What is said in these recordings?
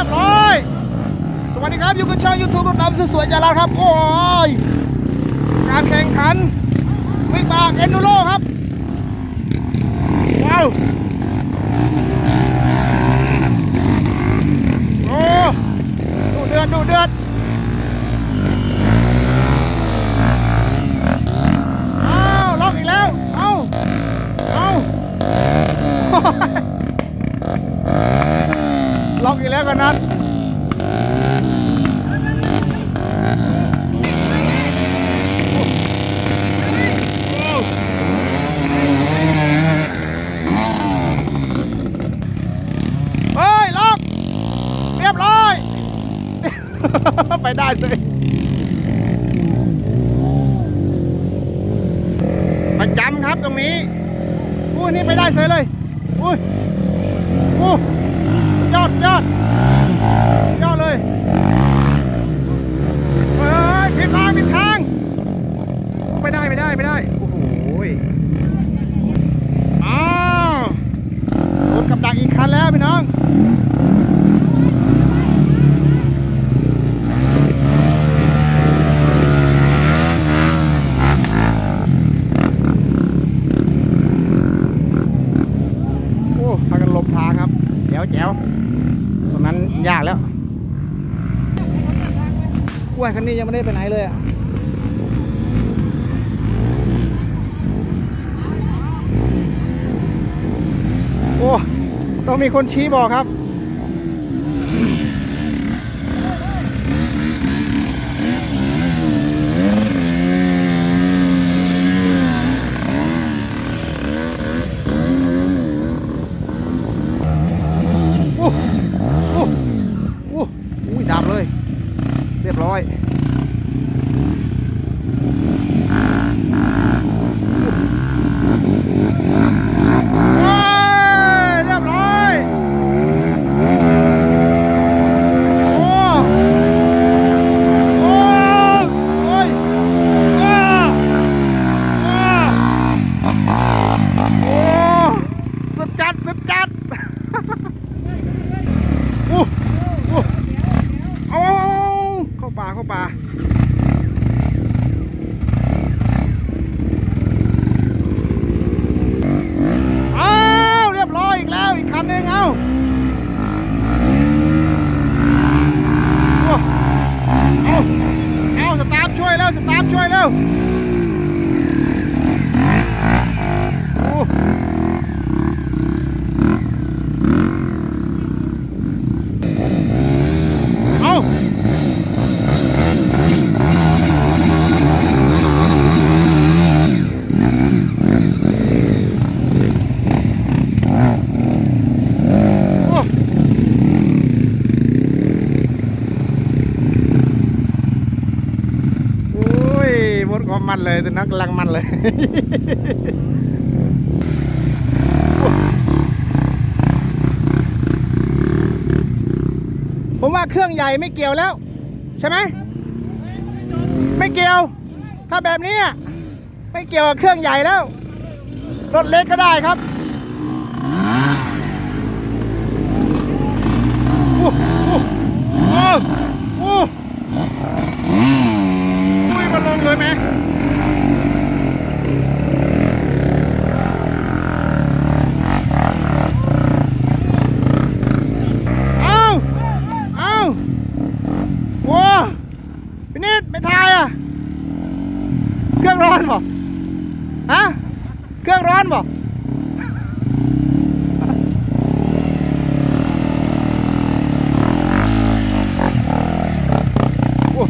รียบร้อย สวัสดีครับอยู่กับช่องยูทูบรถดำสวยๆจากเราครับ โอ้ยการแข่งขันวิ่งบากเอนดูโรครับว้าวโอ้ดูเดือดดูเดือดอ้าวล็อกอีกแล้ว เอาเอา ล็อกอีกแล้วกันนัดเฮ้ย ล็อก เรียบร้อย ไปได้สิประจำครับตรงนี้อุ้ยนี่ไปได้เฉยเลยอุ้ยอู้ยอดยอดยอดเลยเฮ้ยผิดทางผิดทางไปได้ไปได้ไปได้โอ้โหอ้าวรถกับดักอีกคันแล้วพี่น้อง โอ้พากันหลบทางครับแจ๋วแจ๋วต รงนั้นยากแล้วกล้วยคันนี้ยังไม่ได้ไปไหนเลยอะโอ้ต้องมีคนชี้บอกครับ โอ้โอ้โอ้อุ้ยดับเลย เรียบร้อย โอ้ยเรียบร้อย โอ้ โอ้โอ้ยอ้าอ้าโอ้สุดจัดสุดจัด โอ้โอ้เอาเข้าป่าเข้าป่าเอาเรียบร้อยอีกแล้วอีกคันหนึ่งเอาโอ้เอาเอาสตาร์ทช่วยแล้วสตาร์ทช่วยแล้วโอ้เอาโอ้โอ้ยหมดความมัน เลยตัวนั้นกำลังมันเลยผมว่าเครื่องใหญ่ไม่เกี่ยวแล้ว ใช่ไหมไม่เกี่ยว ถ้าแบบนี้ไม่เกี่ยวกับเครื่องใหญ่แล้วรถเล็กก็ได้ครับโอ้โอ้โอ้โอ้อุ้ยมันลงเลยไหมเอาเอาโอ้พี่นิดไม่ทายอะ เครื่องร้อนบ่ฮะ เครื่องร้อนบ่ โอ้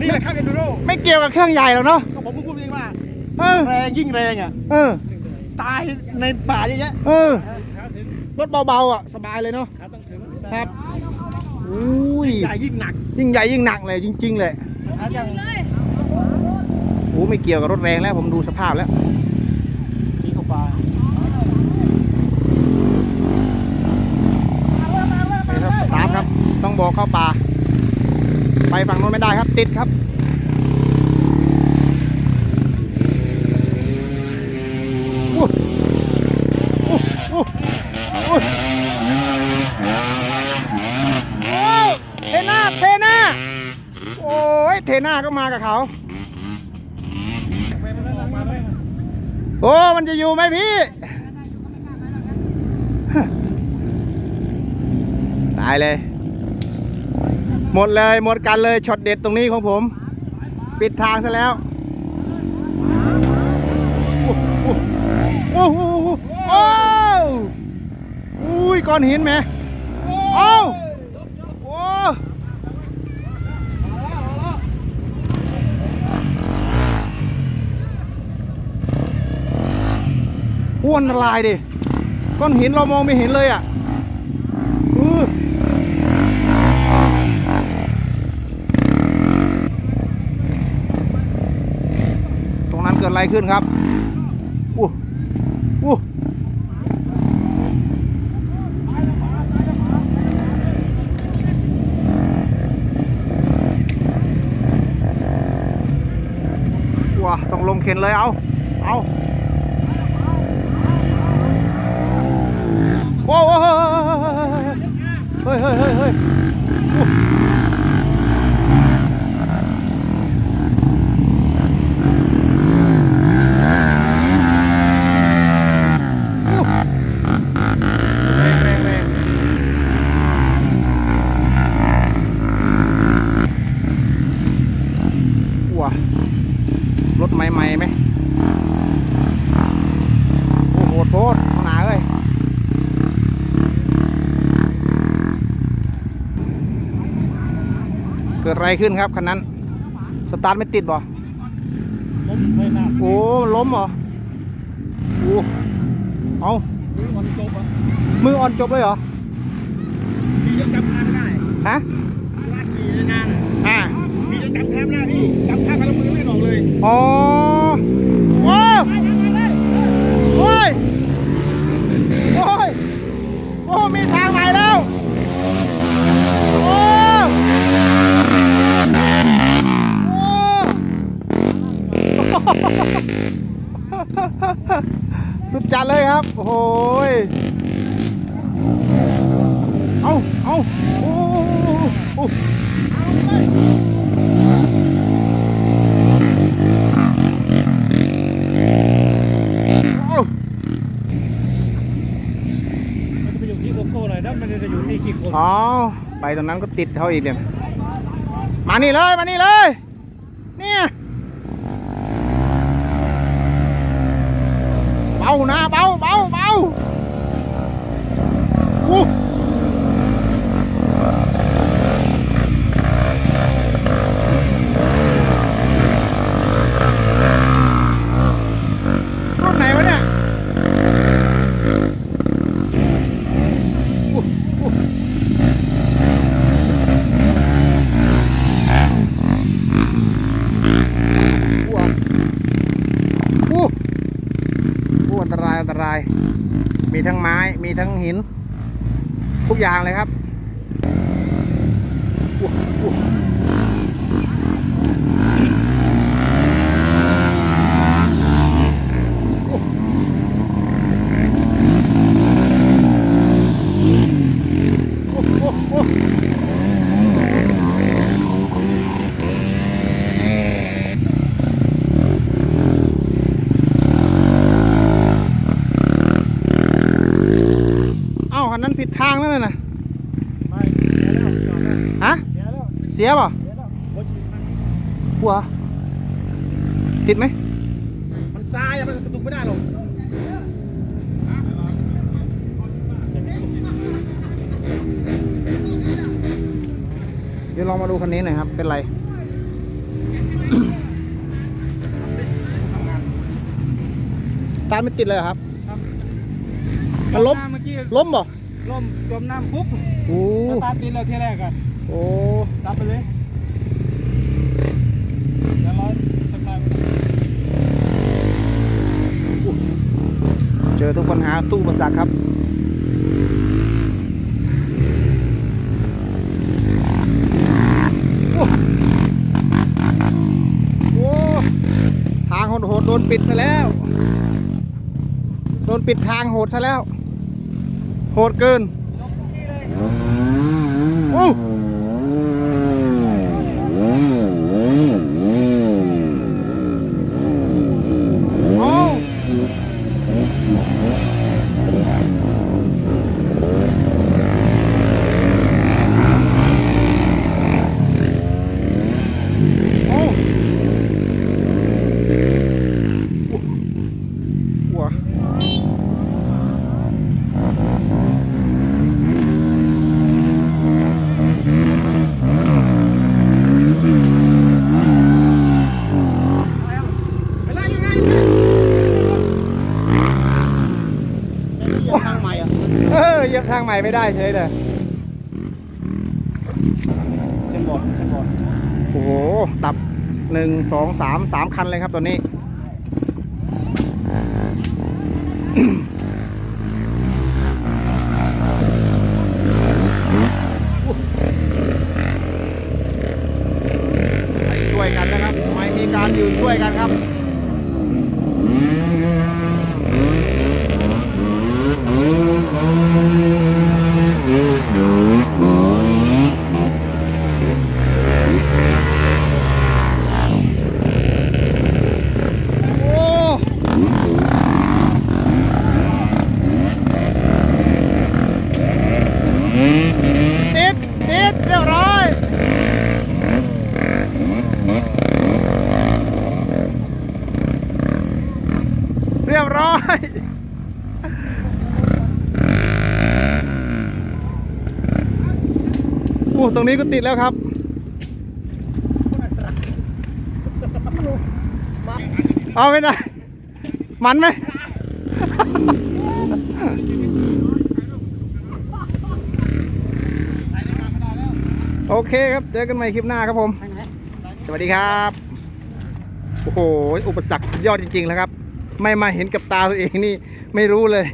นี่แหละครับเอนดูโร ไม่เกี่ยวกับเครื่องใหญ่หรอกเนาะก็ผมเพิ่งพูดเองว่าเออแรงยิ่งแรงอะเออ ตายในป่าเยอะแยะเออรถเบาๆอะสบายเลยเนาะครับอุ้ยใหญ่ยิ่งหนัก ยิ่งใหญ่ยิ่งหนักเลยจริง ๆ เลยโอ้ไม่เกี่ยวกับรถแรงแล้วผมดูสภาพแล้วนี่เข้าป่านี่ครับสตาร์ทครับ ต้องบอกเข้าป่า ไปฝั่งโน้นไม่ได้ครับ ติดครับโอ้โอ้โอ้โอ้ ห น้าก็มากับเขาโอ้ มันจะอยู่ไหมพี่ ตายเลย หมดเลยหมดกันเลยช็อตเด็ดตรงนี้ของผม ปิดทางซะแล้ว โอ้โหโอ้ยก้อนหินไหมเอ้าโอ้ อ้วนละลายดิก้อนหินเรามองไม่เห็นเลยอะตรงนั้นเกิดอะไรขึ้นครับอู้อู้ว้าต้องลงเข็นเลยเอาเอา เฮ้ยเฮ้ยเฮ้ยเฮ้ยอู้อู้แรงแรงแรงว้ารถใหม่ๆไหมโอ้โหโพดหนาเลยเกิด อะไรขึ้นครับคันนั้น สตาร์ทไม่ติดบ่ล้มเคยหน้าโอ้ล้มเหรอโอ้เอามันจบอะมืออ่อนจบเลยเหรอพี่ยังจำทางไม่ได้ฮะลากขี่ในงานอะอ่าพี่ยังจำแทบหน้าพี่จำแทบแล้วมือไม่ออกเลยอ๋อโอ้โอ้ยโอ้ยโอ้มีทางใหม่แล้ว สุดจัดเลยครับ โอ้โหยเอาเอาโอ้โอ้โอ้มันจะไปอยู่ที่โกโก้เลยนะมันจะอยู่ที่ขี้โคลนอ๋อ ไปตรงนั้นก็ติดเขาอีกเนี่ย มานี่เลย มานี่เลย เนี่ย เบา นะเบาเบาเบาอู้รุ่นไหนวะเนี่ยอู้อู้อู้อะอู้ โอ้อันต ราย มีทั้งไม้มีทั้งหิน ทุกอย่างเลยครับโอ้โอ้โอ้เอ้าคันนั้นผิดทางแล้วน่ะนะ ไม่เสียแล้วจอดแล้ว ฮะ เสียแล้ว เสียป่ะเสียแล้วหัวฉีดมันหัวติดไหมมันซ้ายอะมันกระตุกไม่ได้หรอกเดี๋ยวลองมาดูคันนี้หน่อยครับ เป็นไรตามไม่ติดเลยเหรอครับมันล้มเมื่อกี้ล้มบ่ล้มจมน้ำปุ๊บโอ้สตาร์ทติดแล้วที่แรกอะ โอ้รับไปเลยเดี๋ยวร้อยสักหน่อยเจอทุกปัญหาตู้ประสักครับโอ้โอ้ทางโหดๆโดนปิดซะแล้ว โดนปิดทางโหดซะแล้ว โหดเกินโอ้ ทางใหม่ออเหยียบทางใหม่ไม่ได้เฉยเลยจะหมดจะหมดโอ้โหดับหนึ่งสองสามสามคันเลยครับตอนนี้ช่วยกันนะครับไม่มีการยืนช่วยกันครับ โอ้ ติดเรียบร้อยเรียบร้อยโอ้ตรงนี้ก็ติดแล้วครับเอาไม่ได้มันไหม โอเคครับ เจอกันใหม่คลิปหน้าครับผม สวัสดีครับ โอ้โห อุปสรรคสุดยอดจริงๆแล้วครับ ไม่มาเห็นกับตาตัวเองนี่ ไม่รู้เลย